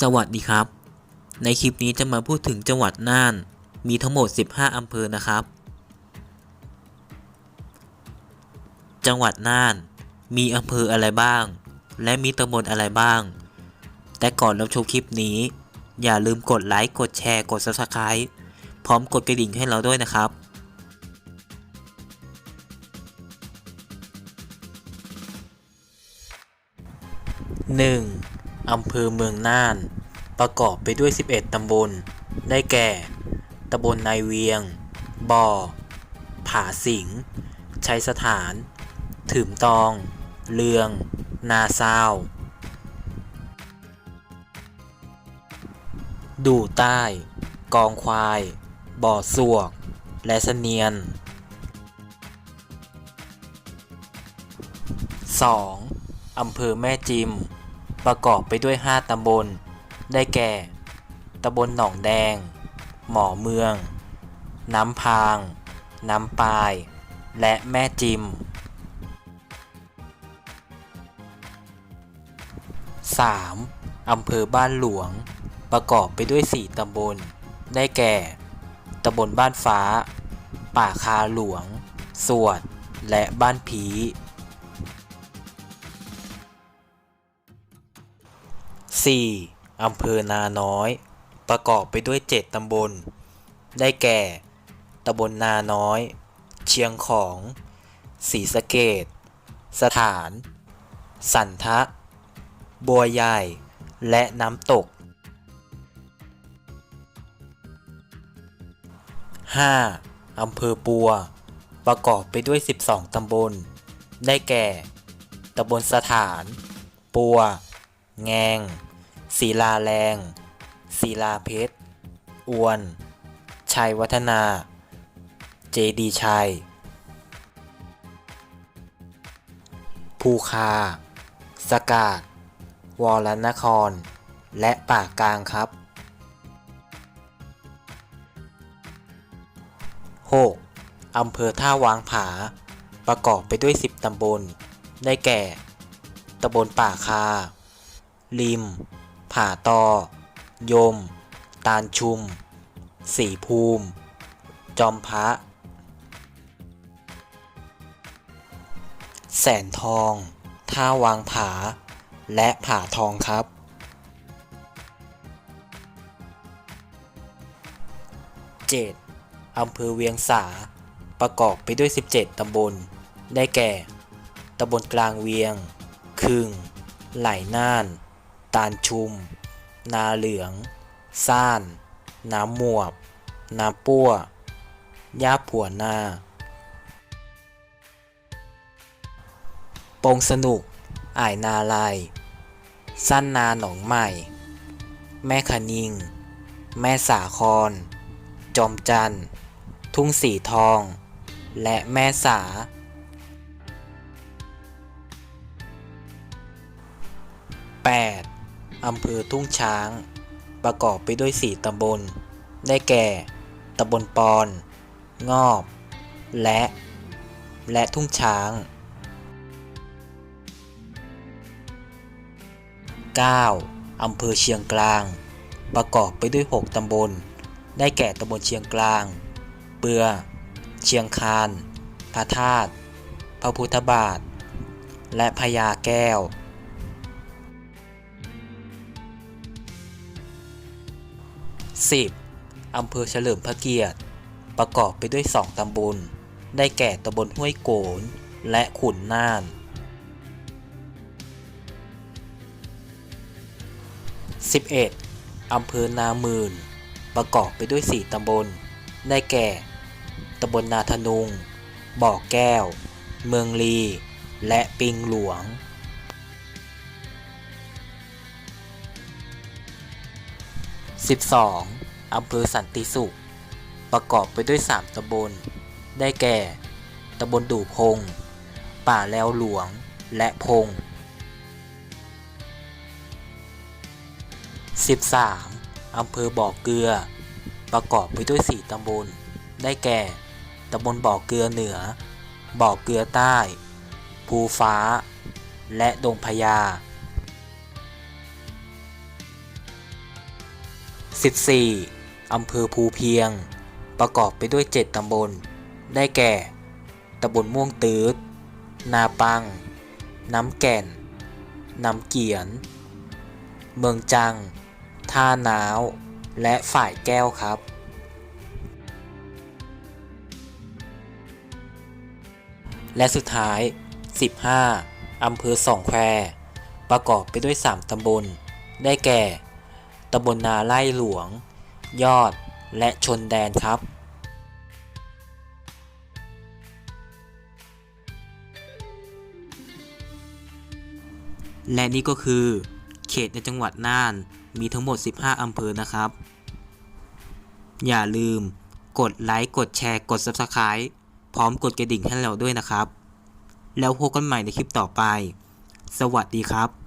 สวัสดีครับ ในคลิปนี้จะมาพูดถึงจังหวัดน่าน มีทั้งหมด 15 อำเภอนะครับ จังหวัดน่าน มีอำเภออะไรบ้าง และมีตำบลอะไรบ้าง แต่ก่อนรับชมคลิปนี้ อย่าลืมกดไลค์ กดแชร์ กด Subscribe พร้อมกดกระดิ่งให้เราด้วยนะครับ 1. อำเภอเมืองน่าน ประกอบไปด้วย 11 ตำบล ได้แก่ ตำบลนายเวียง บ่อ ผาสิง ชัยสถานถืมตอง เลือง นาซาว ดูใต้ กองควาย บ่อสวก และเสนียน 2. อำเภอแม่จิม ประกอบไปด้วย 5 ตำบล ได้แก่ ตำบลหนองแดง หมอเมือง น้ำพาง น้ำปาย และแม่จิม 3. อำเภอบ้านหลวง ประกอบไปด้วย 4 ตำบล ได้แก่ ตำบลบ้านฟ้า ป่าคาหลวง สวด และบ้านผี 4. อำเภอนาน้อย ประกอบไปด้วย 7 ตำบล ได้แก่ ตำบลนาน้อย เชียงของศรีสะเกดสถาน สันทะ บัวใหญ่ และน้ำตก 5. อำเภอปัว ประกอบไปด้วย 12 ตำบล ได้แก่ ตำบลสถาน ปัว แงง ศิลาแรงศิลาเพชรอวน ชัยวัฒนา เจดีชัย ภูคา สกาดวรนคร และป่ากลางครับ 6. อำเภอท่าวางผา ประกอบไปด้วย 10 ตำบล ได้แก่ ตำบลป่าคา ริม ผาตอ ยม ตาลชุม สีภูมิ จอมพระ แสนทอง ท่าวางผา และผาทองครับ 7. อำเภอเวียงสา ประกอบไปด้วย 17 ตำบล ได้แก่ ตำบลกลางเวียง คึง ไหลน่าน ตาลชุม นาเหลือง ซ่าน น้ำหมวบ น้ำปั้วย่าผัวนาปงสนุก อ่ายนาลาย สั้นนาหนองใหม่ แม่ขนิง แม่สาครจอมจัน ทุ่งสีทอง และแม่สา 8. อำเภอทุ่งช้าง ประกอบไปด้วย 4 ตำบล ได้แก่ ตำบลปอน งอบ และ และทุ่งช้าง 9. อำเภอเชียงกลาง ประกอบไปด้วย 6 ตำบล ได้แก่ ตำบลเชียงกลาง เปือ เชียงคาน พระธาตุ พระพุทธบาท และพญาแก้ว 10. อำเภอเฉลิมพระเกียรติ ประกอบไปด้วย 2 ตำบล ได้แก่ตำบลห้วยโกน และขุนน่าน 11. อำเภอนามืน ประกอบไปด้วย 4 ตำบล ได้แก่ตำบลนาทนุง บ่อแก้ว เมืองลี และปิงหลวง 12. อำเภอสันติสุข ประกอบไปด้วย 3 ตำบล ได้แก่ ตำบลดู่พง ป่าแล้วหลวง และพง 13. อำเภอบ่อเกลือ ประกอบไปด้วย 4 ตำบล ได้แก่ ตำบลบ่อเกลือเหนือ บ่อเกลือใต้ ภูฟ้า และดงพญา 14 อำเภอภูเพียง ประกอบไปด้วย 7 ตำบล ได้แก่ ตำบลม่วงตืด นาปัง น้ำแก่น น้ำเกียน เมืองจัง ท่านาว และฝ่ายแก้วครับและสุดท้าย 15 อำเภอสองแคว ประกอบไปด้วย 3 ตำบล ได้แก่ ตำบลนาไล่หลวง ยอด และชนแดนครับ และนี่ก็คือ เขตในจังหวัดน่าน มีทั้งหมด 15 อำเภอนะครับ อย่าลืม กดไลค์ กดแชร์ กด Subscribe พร้อมกดกระดิ่งให้เราด้วยนะครับ แล้วพบกันใหม่ในคลิปต่อไป สวัสดีครับ